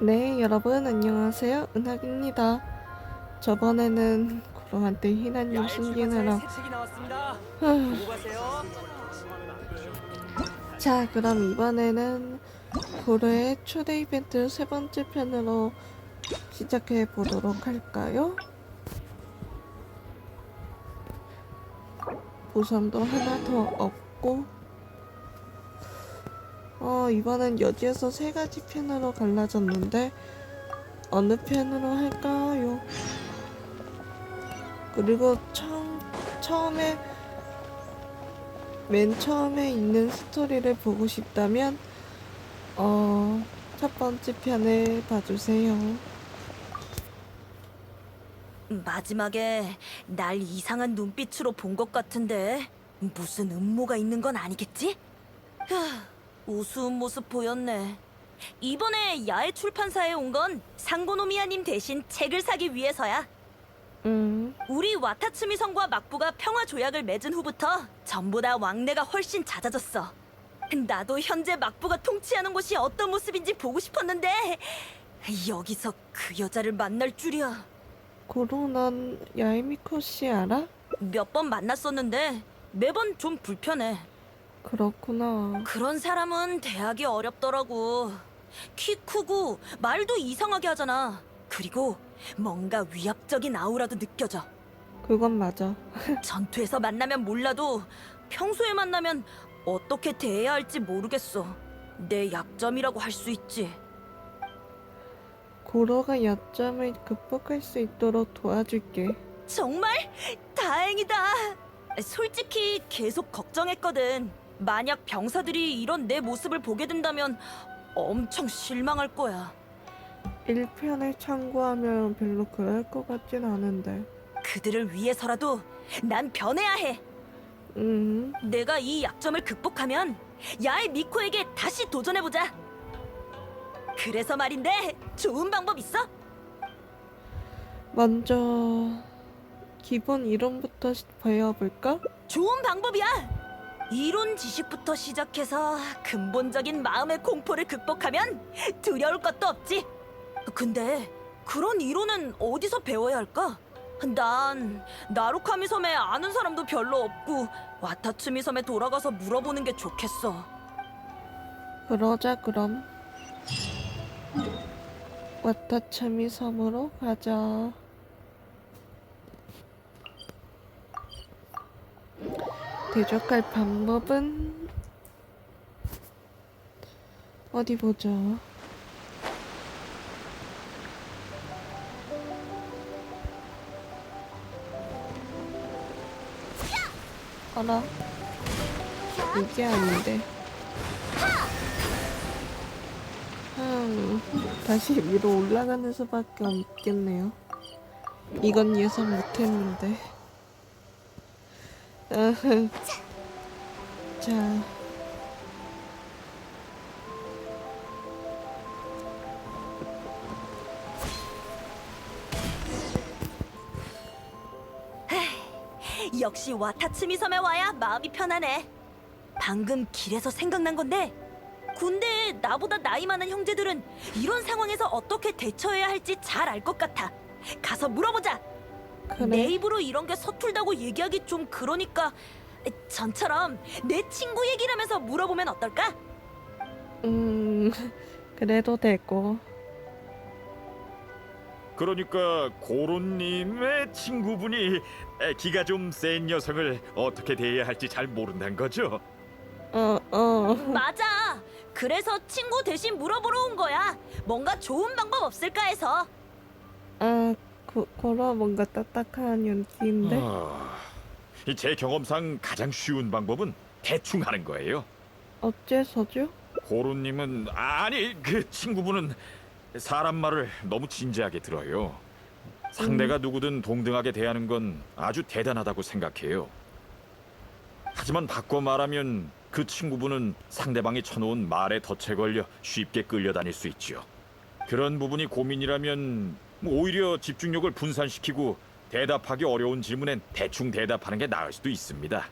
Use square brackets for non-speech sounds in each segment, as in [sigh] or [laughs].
네, 여러분 안녕하세요. 은학입니다. 저번에는 구름한테 희나님 숨기느라. 자, 그럼 이번에는 고르의 초대 이벤트 세 번째 편으로 시작해 보도록 할까요? 보상도 하나 더 없고 어, 이번엔 여지에서 세 가지 편으로 갈라졌는데 어느 편으로 할까요? 그리고 처음, 처음에 맨 처음에 있는 스토리를 보고 싶다면 어, 첫 번째 편을 봐주세요. 마지막에 날 이상한 눈빛으로 본 것 같은데 무슨 음모가 있는 건 아니겠지? 휴, 우스운 모습 보였네. 이번에 야외 출판사에 온 건 상고노미아님 대신 책을 사기 위해서야. 음, 우리 와타츠미 성과 막부가 평화 조약을 맺은 후부터 전보다 왕래가 훨씬 잦아졌어. 나도 현재 막부가 통치하는 곳이 어떤 모습인지 보고 싶었는데 여기서 그 여자를 만날 줄이야. 고로 넌 야이미코 씨 알아? 몇 번 만났었는데 매번 좀 불편해. 그렇구나. 그런 사람은 대하기 어렵더라고. 키 크고 말도 이상하게 하잖아. 그리고 뭔가 위압적인 아우라도 느껴져. 그건 맞아. [laughs] 전투에서 만나면 몰라도 평소에 만나면 어떻게 대해야 할지 모르겠어. 내 약점이라고 할 수 있지. 고로가 약점을 극복할 수 있도록 도와줄게. 정말 다행이다. 솔직히 계속 걱정했거든. 만약 병사들이 이런 내 모습을 보게 된다면 엄청 실망할 거야. 1편을 참고하면 별로 그럴 것 같진 않은데. 그들을 위해서라도 난 변해야 해. 음, 내가 이 약점을 극복하면 야의 미코에게 다시 도전해보자. 그래서 말인데 좋은 방법 있어? 먼저 기본 이론부터 시- 배워볼까? 좋은 방법이야. 이론 지식부터 시작해서 근본적인 마음의 공포를 극복하면 두려울 것도 없지. 근데 그런 이론은 어디서 배워야 할까? 난 나루카미 섬에 아는 사람도 별로 없고 와타츠미 섬에 돌아가서 물어보는 게 좋겠어. 그러자 그럼. 와타차미 섬으로 가자. 대적할 방법은 어디 보자. 어라 이게 아닌데. 음, 다시 위로 올라가는 수밖에 없겠네요. 이건 예상 못했는데. 으흐. 자. 역시 와타츠미 섬에 와야 마음이 편하네. 방금 길에서 생각난 건데 군대에 나보다 나이 많은 형제들은 이런 상황에서 어떻게 대처해야 할지 잘 알 것 같아. 가서 물어보자. 내 그래. 입으로 이런 게 서툴다고 얘기하기 좀 그러니까 전처럼 내 친구 얘기라면서 물어보면 어떨까? 음, 그래도 되고. 그러니까 고론님의 친구분이 에, 기가 좀 센 여성을 어떻게 대해야 할지 잘 모른다는 거죠? 어, 어. 맞아. 그래서 친구 대신 물어보러 온 거야. 뭔가 좋은 방법 없을까 해서. 아, 고, 고로 뭔가 딱딱한 연기인데. 아, 이제 경험상 가장 쉬운 방법은 대충 하는 거예요. 어째서죠? 고론님은 아니 그 친구분은 사람 말을 너무 진지하게 들어요. 상대가 누구든 동등하게 대하는 건 아주 대단하다고 생각해요. 하지만 바꿔 말하면 그 친구분은 상대방이 쳐놓은 말에 덫에 걸려 쉽게 끌려다닐 수 있지요. 그런 부분이 고민이라면 뭐 오히려 집중력을 분산시키고 대답하기 어려운 질문엔 대충 대답하는 게 나을 수도 있습니다.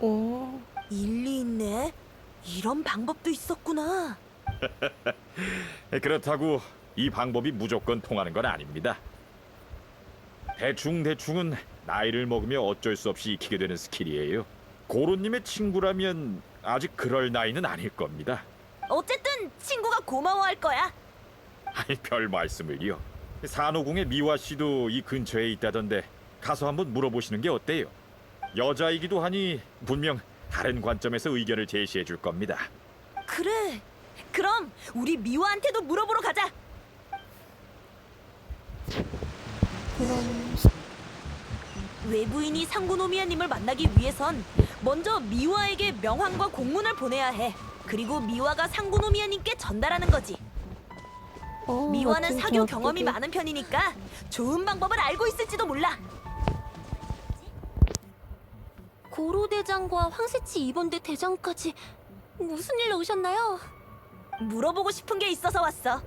오, 일리 있네. 이런 방법도 있었구나. [laughs] 그렇다고 이 방법이 무조건 통하는 건 아닙니다. 대충 대충은 나이를 먹으며 어쩔 수 없이 익히게 되는 스킬이에요. 고로님의 친구라면 아직 그럴 나이는 아닐 겁니다. 어쨌든 친구가 고마워할 거야. 아이 별 말씀을요. 산호궁의 미화 씨도 이 근처에 있다던데 가서 한번 물어보시는 게 어때요? 여자이기도 하니 분명 다른 관점에서 의견을 제시해 줄 겁니다. 그래. 그럼 우리 미화한테도 물어보러 가자. 외부인이 상구노미아님을 만나기 위해선 먼저 미화에게 명함과 공문을 보내야 해. 그리고 미화가 상구노미아님께 전달하는 거지. 어, 미화는 사교 경험이 어떡해. 많은 편이니까 좋은 방법을 알고 있을지도 몰라. 고로 대장과 황새치 입원대 대장까지 무슨 일로 오셨나요? 물어보고 싶은 게 있어서 왔어.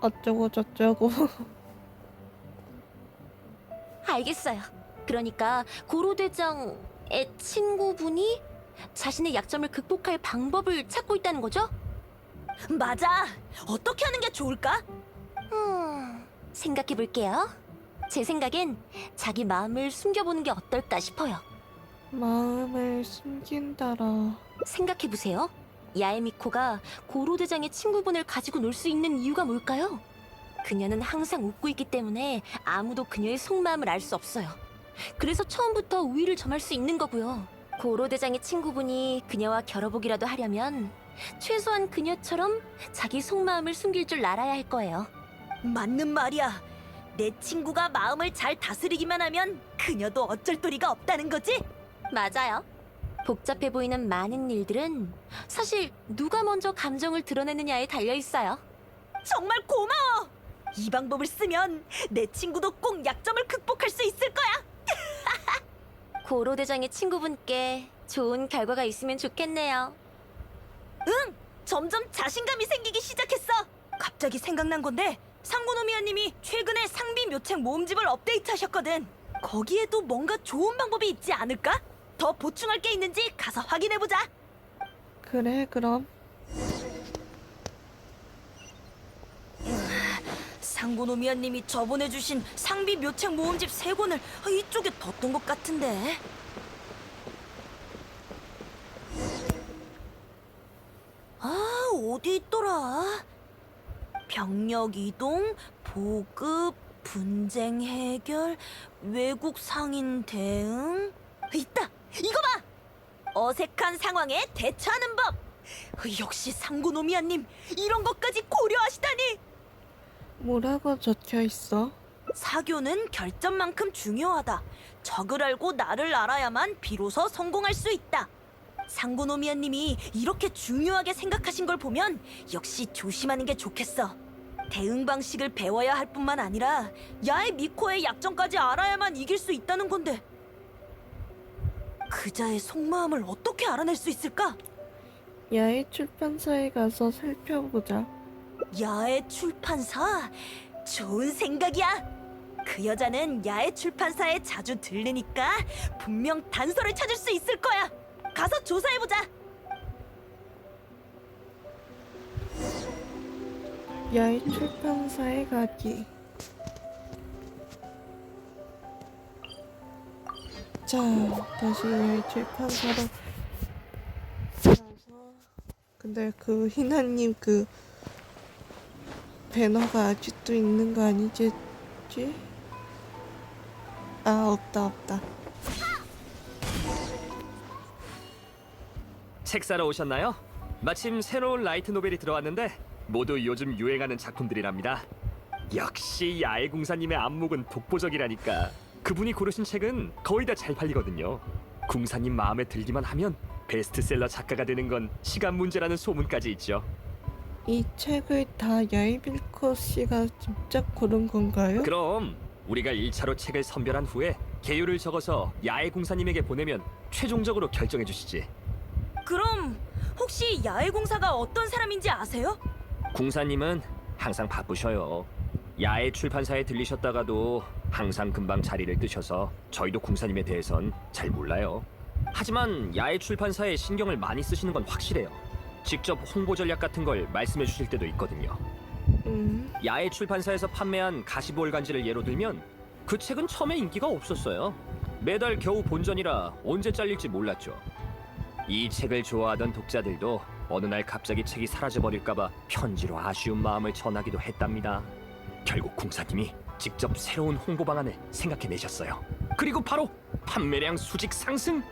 어쩌고 저쩌고 [laughs] 알겠어요. 그러니까 고로 대장의 친구분이 자신의 약점을 극복할 방법을 찾고 있다는 거죠? 맞아. 어떻게 하는 게 좋을까? 음, 생각해 볼게요. 제 생각엔 자기 마음을 숨겨보는 게 어떨까 싶어요. 마음을 숨긴다라 생각해 보세요. 야에미코가 고로 대장의 친구분을 가지고 놀 수 있는 이유가 뭘까요? 그녀는 항상 웃고 있기 때문에 아무도 그녀의 속마음을 알 수 없어요. 그래서 처음부터 우위를 점할 수 있는 거고요. 고로 대장의 친구분이 그녀와 결혼보기라도 하려면 최소한 그녀처럼 자기 속마음을 숨길 줄 알아야 할 거예요. 맞는 말이야. 내 친구가 마음을 잘 다스리기만 하면 그녀도 어쩔 도리가 없다는 거지? 맞아요. 복잡해 보이는 많은 일들은 사실 누가 먼저 감정을 드러내느냐에 달려 있어요. 정말 고마워. 이 방법을 쓰면 내 친구도 꼭 약점을 극복할 수 있을 거야. [laughs] 고로 대장의 친구분께 좋은 결과가 있으면 좋겠네요. 점점 자신감이 생기기 시작했어. 갑자기 생각난 건데 상고노미아님이 최근에 상비 묘책 모음집을 업데이트하셨거든. 거기에도 뭔가 좋은 방법이 있지 않을까? 더 보충할 게 있는지 가서 확인해 보자. 그래 그럼 상고노미아님이 저번에 주신 상비 묘책 모음집 세 권을 이쪽에 뒀던 것 같은데. 아 어디 있더라? 병력 이동, 보급, 분쟁 해결, 외국 상인 대응. 있다. 이거 봐. 어색한 상황에 대처하는 법. 역시 상고노미아님 이런 것까지 고려하시다니. 뭐라고 적혀 있어? 사교는 결점만큼 중요하다. 적을 알고 나를 알아야만 비로소 성공할 수 있다. 상고노미아님이 이렇게 중요하게 생각하신 걸 보면 역시 조심하는 게 좋겠어. 대응 방식을 배워야 할 뿐만 아니라 야의 미코의 약점까지 알아야만 이길 수 있다는 건데 그자의 속마음을 어떻게 알아낼 수 있을까? 야외 출판사에 가서 살펴보자 야의 출판사? 좋은 생각이야. 그 여자는 야의 출판사에 자주 들르니까 분명 단서를 찾을 수 있을 거야. 가서 조사해보자. 야외 출판사에 가기 자 다시 야외 출판사로 가서 근데 그 희나님 그 배너가 아직도 있는 거 아니지? 아 없다 없다 책 사러 오셨나요? 마침 새로운 라이트 노벨이 들어왔는데 모두 요즘 유행하는 작품들이랍니다. 역시 야외공사님의 안목은 독보적이라니까. 그분이 고르신 책은 거의 다 잘 팔리거든요. 궁사님 마음에 들기만 하면 베스트셀러 작가가 되는 건 시간 문제라는 소문까지 있죠. 이 책을 다 야이빌코 씨가 직접 고른 건가요? 그럼 우리가 1차로 책을 선별한 후에 개요를 적어서 야외공사님에게 보내면 최종적으로 결정해 주시지. 그럼 혹시 야외 공사가 어떤 사람인지 아세요? 궁사님은 항상 바쁘셔요. 야외 출판사에 들리셨다가도 항상 금방 자리를 뜨셔서 저희도 궁사님에 대해선 잘 몰라요. 하지만 야외 출판사에 신경을 많이 쓰시는 건 확실해요. 직접 홍보 전략 같은 걸 말씀해 주실 때도 있거든요. 음, 야외 출판사에서 판매한 가시볼간지를 예로 들면 그 책은 처음에 인기가 없었어요. 매달 겨우 본전이라 언제 잘릴지 몰랐죠. 이 책을 좋아하던 독자들도 어느 날 갑자기 책이 사라져버릴까봐 편지로 아쉬운 마음을 전하기도 했답니다. 결국 궁사님이 직접 새로운 홍보 방안을 생각해내셨어요. 그리고 바로 판매량 수직 상승!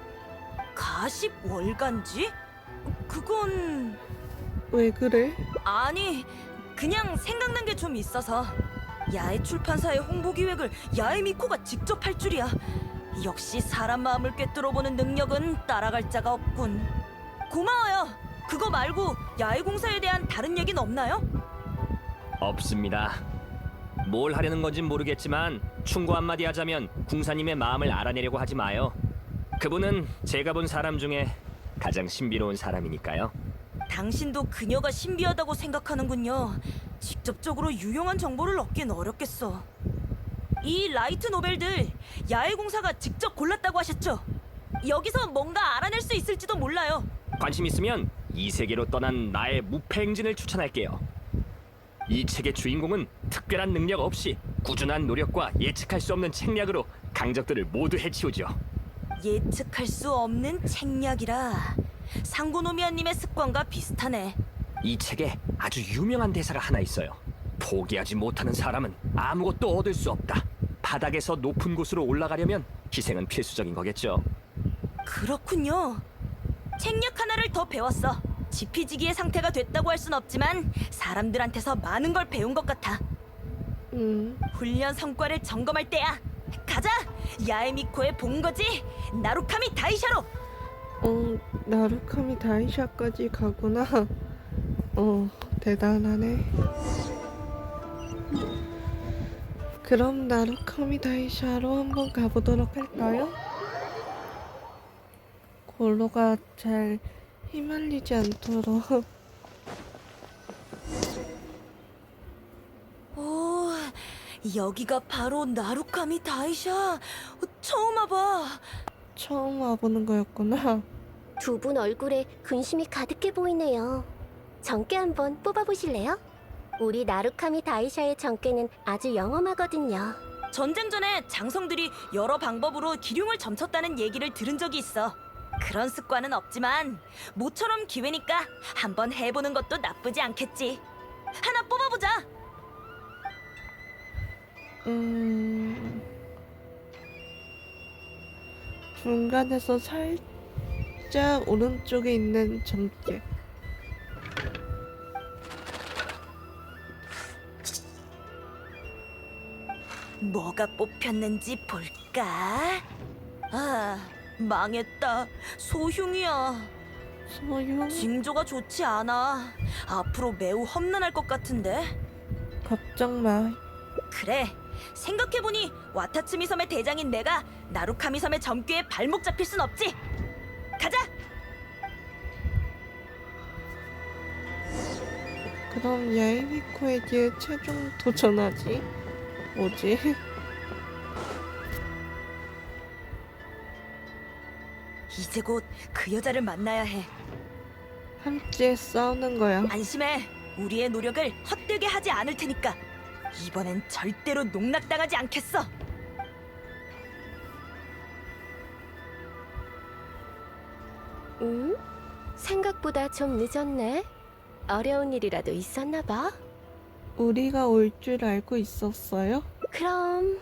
가십 월간지? 그건 왜 그래? 아니 그냥 생각난 게 좀 있어서 야외 출판사의 홍보 기획을 야외 미코가 직접 할 줄이야. 역시 사람 마음을 꿰뚫어 보는 능력은 따라갈 자가 없군. 고마워요. 그거 말고 야외 공사에 대한 다른 얘기는 없나요? 없습니다. 뭘 하려는 건진 모르겠지만 충고 한마디 하자면 궁사님의 마음을 알아내려고 하지 마요. 그분은 제가 본 사람 중에 가장 신비로운 사람이니까요. 당신도 그녀가 신비하다고 생각하는군요. 직접적으로 유용한 정보를 얻긴 어렵겠어. 이 라이트 노벨들 야외 공사가 직접 골랐다고 하셨죠? 여기서 뭔가 알아낼 수 있을지도 몰라요. 관심 있으면 이 세계로 떠난 나의 무패 행진을 추천할게요. 이 책의 주인공은 특별한 능력 없이 꾸준한 노력과 예측할 수 없는 책략으로 강적들을 모두 해치우죠. 예측할 수 없는 책략이라 상고노미아님의 습관과 비슷하네. 이 책에 아주 유명한 대사가 하나 있어요. 포기하지 못하는 사람은 아무것도 얻을 수 없다. 바닥에서 높은 곳으로 올라가려면 희생은 필수적인 거겠죠. 그렇군요. 책략 하나를 더 배웠어. 지피지기의 상태가 됐다고 할 순 없지만 사람들한테서 많은 걸 배운 것 같아. 음, 훈련 성과를 점검할 때야. 가자. 야에미코의 본거지. 나루카미 다이샤로. 어, 나루카미 다이샤까지 가구나. 어, 대단하네. 그럼 나루카미 다이샤로 한번 가보도록 할까요? 골로가 잘 휘말리지 않도록. 오, 여기가 바로 나루카미 다이샤. 처음 와봐. 처음 와보는 거였구나. 두 분 얼굴에 근심이 가득해 보이네요. 정깨 한번 뽑아보실래요? 우리 나루카미 다이샤의 정깨는 아주 영험하거든요. 전쟁 전에 장성들이 여러 방법으로 기륭을 점쳤다는 얘기를 들은 적이 있어. 그런 습관은 없지만 모처럼 기회니까 한번 해보는 것도 나쁘지 않겠지. 하나 뽑아보자. 음... 중간에서 살짝 오른쪽에 있는 점괘. 뭐가 뽑혔는지 볼까? 아, 망했다. 소흉이야. 소용? 징조가 좋지 않아. 앞으로 매우 험난할 것 같은데. 걱정 마. 그래. 생각해보니 와타츠미 섬의 대장인 내가 나루카미 섬의 점괘에 발목 잡힐 순 없지. 가자. 그럼 야이미코에게 최종 도전하지? 뭐지? 이제 곧 그 여자를 만나야 해. 함께 싸우는 거야. 안심해. 우리의 노력을 헛되게 하지 않을 테니까. 이번엔 절대로 농락당하지 않겠어. 음? 생각보다 좀 늦었네. 어려운 일이라도 있었나 봐. 우리가 올 줄 알고 있었어요? 그럼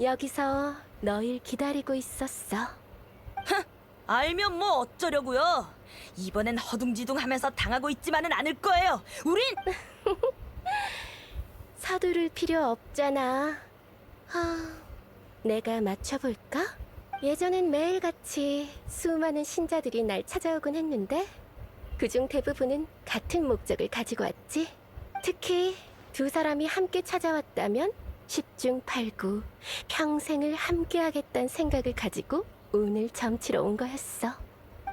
여기서 너일 기다리고 있었어. 알면 뭐 어쩌려고요. 이번엔 허둥지둥하면서 당하고 있지만은 않을 거예요. 우린 [laughs] 서두를 필요 없잖아. 하, 내가 맞춰볼까? 예전엔 매일같이 수많은 신자들이 날 찾아오곤 했는데 그중 대부분은 같은 목적을 가지고 왔지. 특히 두 사람이 함께 찾아왔다면 10중 8구 평생을 함께하겠다는 생각을 가지고 오늘 점치러 온 거였어.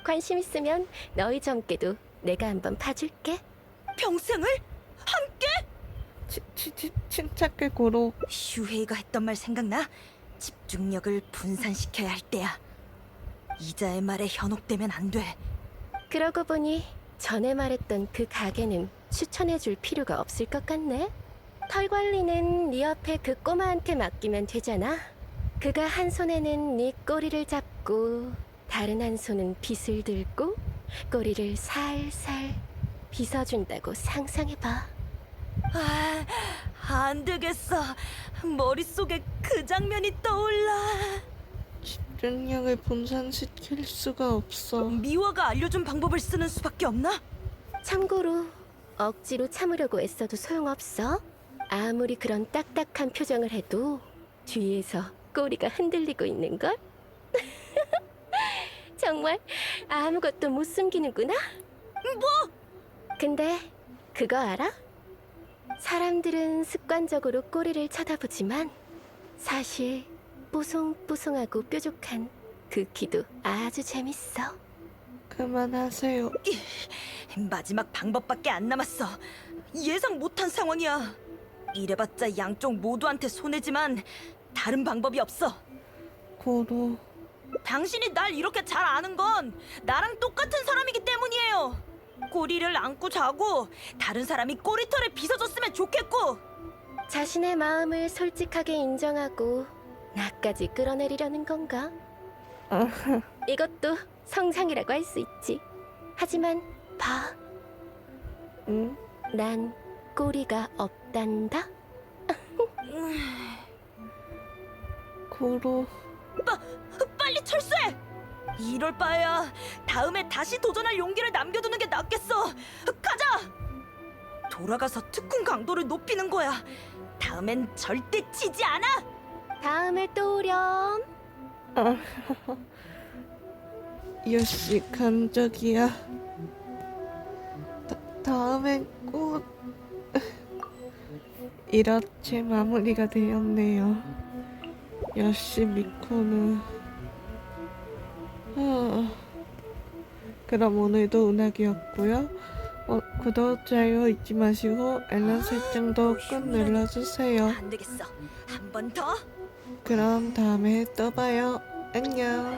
관심 있으면 너희 점괘도 내가 한번 봐줄게. 평생을 치, 치, 치, 침착해 고로. 슈헤이가 했던 말 생각나? 집중력을 분산시켜야 할 때야. 이자의 말에 현혹되면 안 돼. 그러고 보니 전에 말했던 그 가게는 추천해줄 필요가 없을 것 같네. 털 관리는 네 옆에 그 꼬마한테 맡기면 되잖아. 그가 한 손에는 네 꼬리를 잡고 다른 한 손은 빗을 들고 꼬리를 살살 빗어준다고 상상해봐. 아, 안 되겠어. 머릿속에 그 장면이 떠올라. 집중력을 분산시킬 수가 없어. 미화가 알려준 방법을 쓰는 수밖에 없나? 참고로 억지로 참으려고 애써도 소용없어. 아무리 그런 딱딱한 표정을 해도 뒤에서 꼬리가 흔들리고 있는 걸. [laughs] 정말 아무것도 못 숨기는구나. 뭐? 근데 그거 알아? 사람들은 습관적으로 꼬리를 쳐다보지만 사실 뽀송뽀송하고 뾰족한 그 귀도 아주 재밌어. 그만하세요. 마지막 방법밖에 안 남았어. 예상 못한 상황이야. 이래봤자 양쪽 모두한테 손해지만 다른 방법이 없어. 고로 당신이 날 이렇게 잘 아는 건 나랑 똑같은 사람이기 때문이에요. 꼬리를 안고 자고 다른 사람이 꼬리털을 빗어줬으면 좋겠고 자신의 마음을 솔직하게 인정하고 나까지 끌어내리려는 건가? [laughs] 이것도 성장이라고 할 수 있지. 하지만 봐, 응? 난 꼬리가 없단다. [laughs] 고로 빨리 철수해! 이럴 바에야 다음에 다시 도전할 용기를 남겨두는 게 낫겠어. 가자! 돌아가서 특훈 강도를 높이는 거야. 다음엔 절대 지지 않아. 다음에 또 오렴. [laughs] 요시 감적이야. 다, 다음엔 꼭 이렇게 마무리가 되었네요. 요시 미코는 아, 그럼 오늘도 운학이었고요. 어, 구독, 좋아요 잊지 마시고 알람 설정도 꼭 눌러주세요. 안 되겠어. 한 번 더. 그럼 다음에 또 봐요. 안녕.